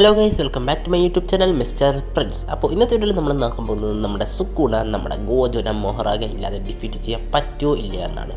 Hello guys welcome back to my YouTube channel Mister Prince അപ്പോൾ ഇന്നത്തെ വീഡിയോയിൽ നമ്മൾ നോക്കാൻ പോകുന്നത് നമ്മുടെ സുക്കൂണ നമ്മുടെ ഗോജുന മൊഹറാഗ ഇല്ലാതെ ഡിഫീറ്റ് ചെയ്യാൻ പറ്റുമോ ഇല്ല എന്നാണ്.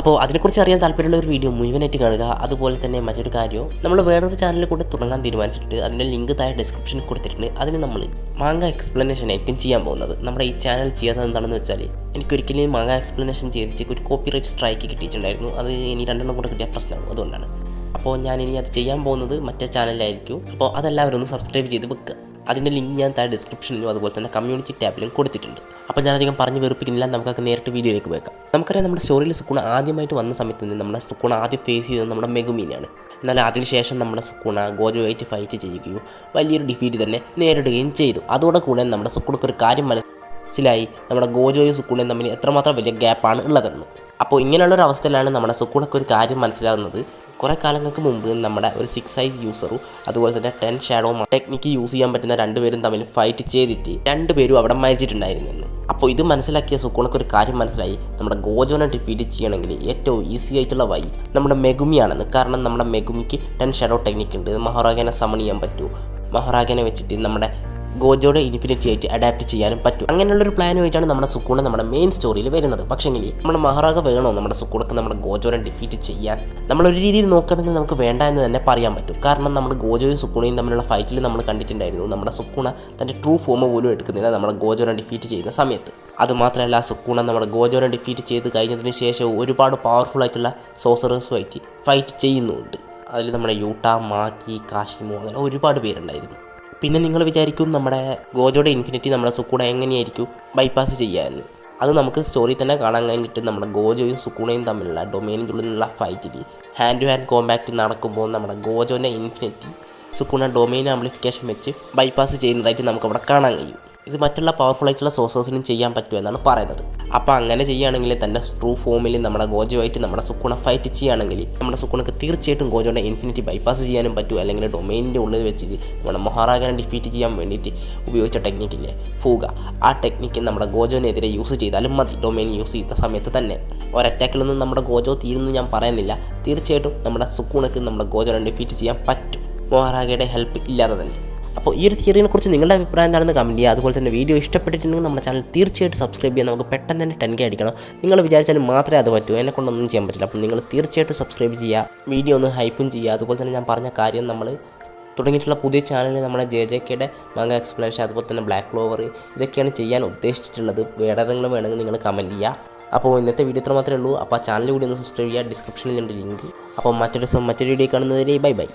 അപ്പോൾ അതിനെക്കുറിച്ച് അറിയാൻ താല്പര്യമുള്ള ഒരു വീഡിയോ മുഴുവനായിട്ട് കാണുക. അതുപോലെ തന്നെ മറ്റൊരു കാര്യവും നമ്മൾ വേറൊരു ചാനലിൽ കൂടെ തുടങ്ങാൻ തീരുമാനിച്ചിട്ട് അതിന്റെ ലിങ്ക് താഴെ ഡിസ്ക്രിപ്ഷനിൽ കൊടുത്തിട്ടുണ്ട്. അതിന് നമ്മൾ മാങ്ങ എക്സ്പ്ലനേഷൻ ആയിരിക്കും ചെയ്യാൻ പോകുന്നത്. നമ്മുടെ ഈ ചാനൽ ചെയ്യാത്തത് എന്താണെന്ന് വെച്ചാൽ എനിക്കൊരിക്കലും മാങ്ങ എക്സ്പ്ലനേഷൻ ചെയ്തിട്ട് ഒരു കോപ്പി റൈറ്റ് സ്ട്രൈക്ക് കിട്ടിയിട്ടുണ്ടായിരുന്നു. അത് ഇനി രണ്ടെണ്ണം കൂടെ കിട്ടിയ പ്രശ്നമാണ് അതുകൊണ്ടാണ്. അപ്പോൾ ഞാൻ ഇനി അത് ചെയ്യാൻ പോകുന്നത് മറ്റേ ചാനലിലായിരിക്കും. അപ്പോൾ അതെല്ലാവരും ഒന്ന് സബ്സ്ക്രൈബ് ചെയ്ത് വെക്കുക. അതിന്റെ ലിങ്ക് ഞാൻ താഴെ ഡിസ്ക്രിപ്ഷനിലും അതുപോലെ തന്നെ കമ്മ്യൂണിറ്റി ടാബിലും കൊടുത്തിട്ടുണ്ട്. അപ്പോൾ ഞാനധികം പറഞ്ഞ് വെറുപ്പിക്കുന്നില്ല. നമുക്കൊക്കെ നേരിട്ട് വീഡിയോയിലേക്ക് വെക്കാം നമുക്കറിയാം നമ്മുടെ സ്റ്റോറിയിൽ സുക്കൂണ ആദ്യമായിട്ട് വന്ന സമയത്ത് നിന്ന് നമ്മുടെ സുക്കൂണ ആദ്യം ഫേസ് ചെയ്തത് നമ്മുടെ മെഗുമീനാണ്. എന്നാൽ അതിനുശേഷം നമ്മുടെ സുക്കൂണ ഗോജുവായിട്ട് ഫൈറ്റ് ചെയ്യുകയും വലിയൊരു ഡിഫീറ്റ് തന്നെ നേരിടുകയും ചെയ്തു. അതോടെ കൂടെ നമ്മുടെ സുക്കൂണക്ക് ഒരു കാര്യം മനസ്സിലായി. നമ്മുടെ ഗോജോയും സുക്കൂണയും തമ്മിൽ എത്രമാത്രം വലിയ ഗ്യാപ്പാണ് ഉള്ളതെന്ന്. അപ്പോൾ ഇങ്ങനെയുള്ളൊരു അവസ്ഥയിലാണ് നമ്മുടെ സുക്കൂണക്ക് ഒരു കാര്യം മനസ്സിലാകുന്നത്. കുറേ കാലങ്ങൾക്ക് മുമ്പ് നമ്മുടെ ഒരു സിക്സ് ഐ യൂസറും അതുപോലെ തന്നെ ടെൻ ഷാഡോ ടെക്നിക്ക് യൂസ് ചെയ്യാൻ പറ്റുന്ന രണ്ടുപേരും തമ്മിൽ ഫൈറ്റ് ചെയ്തിട്ട് രണ്ടുപേരും അവിടെ മരിച്ചിട്ടുണ്ടായിരുന്നു അപ്പോൾ ഇത് മനസ്സിലാക്കിയ സുക്കോണക്ക് ഒരു കാര്യം മനസ്സിലായി. നമ്മുടെ ഗോജോനെ ഡിഫീറ്റ് ചെയ്യണമെങ്കിൽ ഏറ്റവും ഈസി ആയിട്ടുള്ള വഴി നമ്മുടെ മെഗുമിയാണെന്ന്. കാരണം നമ്മുടെ മെഗുമിക്ക് ടെൻ ഷാഡോ ടെക്നിക്ക് ഉണ്ട്. മഹാറാഗനെ സമൺ ചെയ്യാൻ പറ്റൂ. മഹാറാഗനെ വെച്ചിട്ട് നമ്മുടെ ഗോജോയുടെ ഇൻഫിനിറ്റി ആയിട്ട് അഡാപ്റ്റ് ചെയ്യാനും പറ്റും. അങ്ങനെയുള്ളൊരു പ്ലാനുമായിട്ടാണ് നമ്മുടെ സുക്കൂണ നമ്മുടെ മെയിൻ സ്റ്റോറിയിൽ വരുന്നത്. പക്ഷേങ്കിൽ നമ്മുടെ മഹാറാഗ വേണോ? നമ്മുടെ സുക്കൂണക്ക് നമ്മുടെ ഗോജോനെ ഡിഫീറ്റ് ചെയ്യാൻ. നമ്മളൊരു രീതിയിൽ നോക്കുകയാണെങ്കിൽ നമുക്ക് വേണ്ട എന്ന് തന്നെ പറയാൻ പറ്റും. കാരണം നമ്മുടെ ഗോജോയും സുക്കൂണയും തമ്മിലുള്ള ഫൈറ്റിൽ നമ്മൾ കണ്ടിട്ടുണ്ടായിരുന്നു. നമ്മുടെ സുക്കൂണ തന്റെ ട്രൂ ഫോം പോലും എടുക്കുന്നില്ല. നമ്മുടെ ഗോജോനെ ഡിഫീറ്റ് ചെയ്യുന്ന സമയത്ത്. അതുമാത്രമല്ല സുക്കൂണ നമ്മുടെ ഗോജോനെ ഡിഫീറ്റ് ചെയ്ത് കഴിഞ്ഞതിന് ശേഷം ഒരുപാട് പവർഫുൾ ആയിട്ടുള്ള സോസറേഴ്സുമായിട്ട് ഫൈറ്റ് ചെയ്യുന്നുണ്ട്. അതിൽ നമ്മുടെ യൂട്ട മാക്കി കാശിമോ അങ്ങനെ ഒരുപാട് പേരുണ്ടായിരുന്നു. പിന്നെ നിങ്ങൾ വിചാരിക്കും നമ്മുടെ ഗോജോയുടെ ഇൻഫിനിറ്റി നമ്മുടെ സുക്കൂടെ എങ്ങനെയായിരിക്കും ബൈപ്പാസ് ചെയ്യാമെന്ന് അത് നമുക്ക് സ്റ്റോറി തന്നെ കാണാൻ കഴിഞ്ഞിട്ട് നമ്മുടെ ഗോജോയും സുക്കൂണയും തമ്മിലുള്ള ഡൊമൈനിനുള്ളിലുള്ള ഫൈറ്റിൽ ഹാൻഡ് ടു ഹാൻഡ് കോമ്പാക്റ്റ് നടക്കുമ്പോൾ നമ്മുടെ ഗോജോന്റെ ഇൻഫിനിറ്റി സുക്കൂണ ഡൊമൈൻ ആംപ്ലിഫിക്കേഷൻ വെച്ച് ബൈപ്പാസ് ചെയ്യുന്നതായിട്ട് നമുക്ക് അവിടെ കാണാൻ കഴിയും. ഇത് മറ്റുള്ള പവർഫുൾ ആയിട്ടുള്ള സോഴ്സസിനും ചെയ്യാൻ പറ്റുമെന്നാണ് പറയുന്നത്. അപ്പോൾ അങ്ങനെ ചെയ്യുകയാണെങ്കിൽ തന്നെ ട്രൂ ഫോമിൽ നമ്മുടെ ഗോജോയായിട്ട് നമ്മുടെ സുക്കുണ ഫൈറ്റ് ചെയ്യുകയാണെങ്കിൽ നമ്മുടെ സുക്കുണക്ക് തീർച്ചയായിട്ടും ഗോജോയുടെ ഇൻഫിനിറ്റി ബൈപ്പാസ് ചെയ്യാനും പറ്റും. അല്ലെങ്കിൽ ഡൊമൈനിന്റെ ഉള്ളിൽ വെച്ച് നമ്മുടെ മൊഹാറാഗനെ ഡിഫീറ്റ് ചെയ്യാൻ വേണ്ടിയിട്ട് ഉപയോഗിച്ച ടെക്നിക്കില്ലേ ഫൂഗ. ആ ടെക്നിക്ക് നമ്മുടെ ഗോജോനെതിരെ യൂസ് ചെയ്താലും മതി. ഡൊമൈൻ യൂസ് ചെയ്യുന്ന സമയത്ത് തന്നെ. ഒരറ്റാക്കിലൊന്നും നമ്മുടെ ഗോജോ തീരുന്നു ഞാൻ പറയുന്നില്ല. തീർച്ചയായിട്ടും നമ്മുടെ സുക്കൂണക്ക് നമ്മുടെ ഗോജോനെ ഡിഫീറ്റ് ചെയ്യാൻ പറ്റും. മൊഹാറാഗയുടെ ഹെൽപ്പ് ഇല്ലാതെ തന്നെ. അപ്പോൾ ഈ ഒരു തിയറിനെ കുറിച്ച് നിങ്ങളുടെ അഭിപ്രായം എന്താണെന്ന് കമന്റ് ചെയ്യുക. അതുപോലെ തന്നെ വീഡിയോ ഇഷ്ടപ്പെട്ടിട്ടുണ്ടെങ്കിൽ നമ്മുടെ ചാനൽ തീർച്ചയായിട്ടും സബ്സ്ക്രൈബ് ചെയ്യാൻ നമുക്ക് പെട്ടെന്ന് തന്നെ ടെൻ കെ അടിക്കണം. നിങ്ങൾ വിചാരിച്ചാൽ മാത്രമേ അത് പറ്റൂ. എന്നെ കൊണ്ടൊന്നും ചെയ്യാൻ പറ്റില്ല. അപ്പോൾ നിങ്ങൾ തീർച്ചയായിട്ടും സബ്സ്ക്രൈബ് ചെയ്യുക. വീഡിയോ ഒന്ന് ഹൈപ്പും ചെയ്യുക. അതുപോലെ തന്നെ ഞാൻ പറഞ്ഞ കാര്യം നമ്മൾ തുടങ്ങിയിട്ടുള്ള പുതിയ ചാനലിൽ നമ്മുടെ ജെ ജെ കെയുടെ മാങ്ങ എക്സ്പ്ലനേഷൻ അതുപോലെ തന്നെ ബ്ലാക്ക് ക്ലോവർ ഇതൊക്കെയാണ് ചെയ്യാൻ ഉദ്ദേശിച്ചിട്ടുള്ളത്. വേറെ ഏതെങ്കിലും വേണമെങ്കിൽ നിങ്ങൾ കമന്റ് ചെയ്യുക. അപ്പോൾ ഇന്നത്തെ വീഡിയോ ഇത്ര മാത്രമേ ഉള്ളൂ. അപ്പോൾ ആ ചാനൽ കൂടി ഒന്ന് സബ്സ്ക്രൈബ് ചെയ്യുക. ഡിസ്ക്രിപ്ഷനിൽ ഉണ്ട് ലിങ്ക് അപ്പോൾ മറ്റൊരു ദിവസം മറ്റൊരു വീഡിയോ കാണുന്നവരെ ബൈ ബൈ.